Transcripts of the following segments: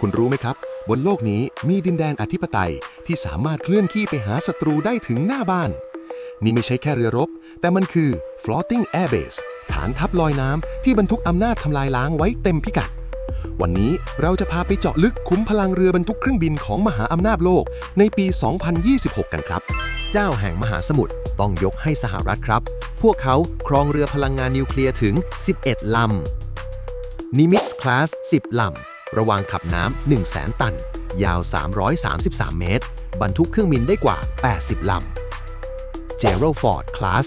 คุณรู้ไหมครับ บนโลกนี้มีดินแดนอธิปไตยที่สามารถเคลื่อนที่ไปหาศัตรูได้ถึงหน้าบ้าน นี่ไม่ใช่แค่เรือรบ แต่มันคือ floating air base ฐานทัพลอยน้ำที่บรรทุกอำนาจทำลายล้างไว้เต็มพิกัด วันนี้เราจะพาไปเจาะลึกคุ้มพลังเรือบรรทุกเครื่องบินของมหาอำนาจโลกในปี 2026 กันครับ เจ้าแห่งมหาสมุทรต้องยกให้สหรัฐครับ พวกเขาครองเรือพลังงานนิวเคลียร์ถึง 11 ลำนิมิตส์คลาส 10 ลำ ระวางขับน้ำ1 0 0 0 0แสนตัน ยาว 333 เมตร บรรทุกเครื่องบินได้กว่า 80 ลำเจโรฟอร์ดคลาส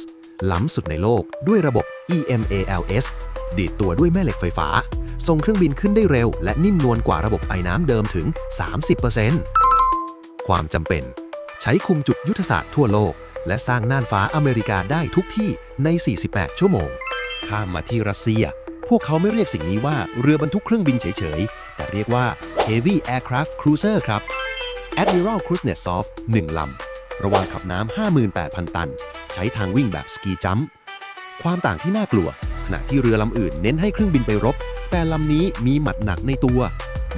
ล้ำสุดในโลกด้วยระบบ EMALS ดีดตัวด้วยแม่เหล็กไฟฟ้า ส่งเครื่องบินขึ้นได้เร็ว และนิ่มนวลกว่าระบบไอ้น้ำเดิมถึง 30%ความจำเป็น ใช้คุมจุดยุทธศาสตร์ทั่วโลก และสร้างน่านฟ้าอเมริกาได้ทุกที่ใน 48 ชั่วโมง ข้ามมาที่รัสเซีย วกเขาไม่เรียกสิ่งนี้ว่าเรือบรรทุกเครื่องบินเฉย ๆ แต่เรียกว่า Heavy Aircraft Cruiser ครับ Admiral Kuznetsov 1ลำ ระวางขับน้ำ 58,000 ตัน ใช้ทางวิ่งแบบสกีจัมป์ความต่างที่น่ากลัว ขณะที่เรือลำอื่นเน้นให้เครื่องบินไปรบ แต่ลำนี้มีหมัดหนักในตัว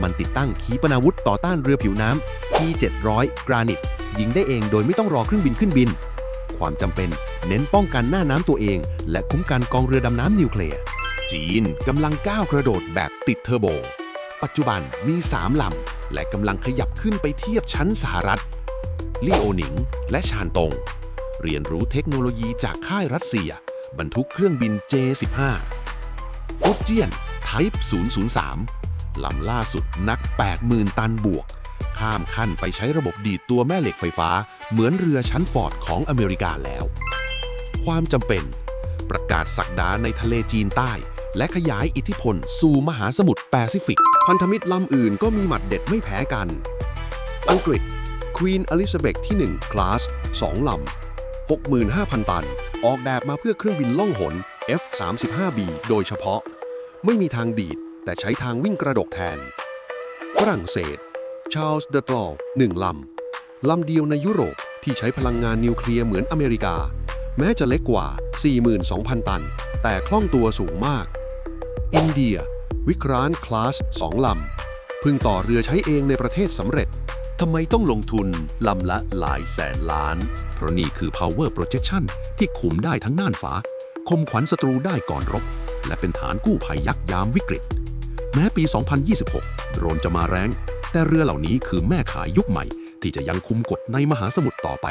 มันติดตั้งขีปนาวุธต่อต้านเรือผิวน้ำ T700 กรานิตยิงได้เองโดยไม่ต้องรอเครื่องบินขึ้นบิน ความจำเป็นเน้นป้องกันหน้าน้ำตัวเอง และคุ้มกันกองเรือดำน้ำนิวเคลียร์ จีนกำลังก้าวกระโดดแบบติดเทอร์โบ ปัจจุบันมี 3 ลำ และกำลังขยับขึ้นไปเทียบชั้นสหรัฐ ลี่โอหนิง และชานตง เรียนรู้เทคโนโลยีจากค่ายรัสเซีย บรรทุกเครื่องบิน J15 ฟุตเจียน Type 003 ลำล่าสุดนัก 80,000 ตันบวก ข้ามขั้นไปใช้ระบบดีดตัวแม่เหล็กไฟฟ้า เหมือนเรือชั้นฟอร์ดของอเมริกาแล้ว ความจำเป็นประกาศสักดาในทะเลจีนใต้ และขยายอิทธิพล สู่มหาสมุทรแปซิฟิก พันธมิตรลำอื่นก็มีหมัดเด็ดไม่แพ้กัน อังกฤษ Queen Elizabeth ที่ 1 คลาส 2 ลำ 65,000 ตัน ออกแบบมาเพื่อเครื่องบินล่องหน F-35B โดยเฉพาะ ไม่มีทางดีด แต่ใช้ทางวิ่งกระดกแทน ฝรั่งเศส Charles de Gaulle 1 ลำ ลำเดียวในยุโรปที่ใช้พลังงานนิวเคลียร์เหมือนอเมริกา แม้จะเล็กกว่า 42,000 ตัน แต่คล่องตัวสูงมาก อินเดีย วิครานคลาส2ลำพิ่งต่อเรือใช้เองในประเทศสำเร็จทำไมต้องลงทุนลำละหลายแสนล้าน เพราะนี่คือ power projection ที่คุมได้ทั้งน่านฟ้า คมขวัญศัตรูได้ก่อนรบ และเป็นฐานกู้ภัยยักษ์ยามวิกฤต แม้ปี 2026 โดรนจะมาแรง แต่เรือเหล่านี้คือแม่ขายยุคใหม่ ที่จะยังคุมกฎในมหาสมุทรต่อไป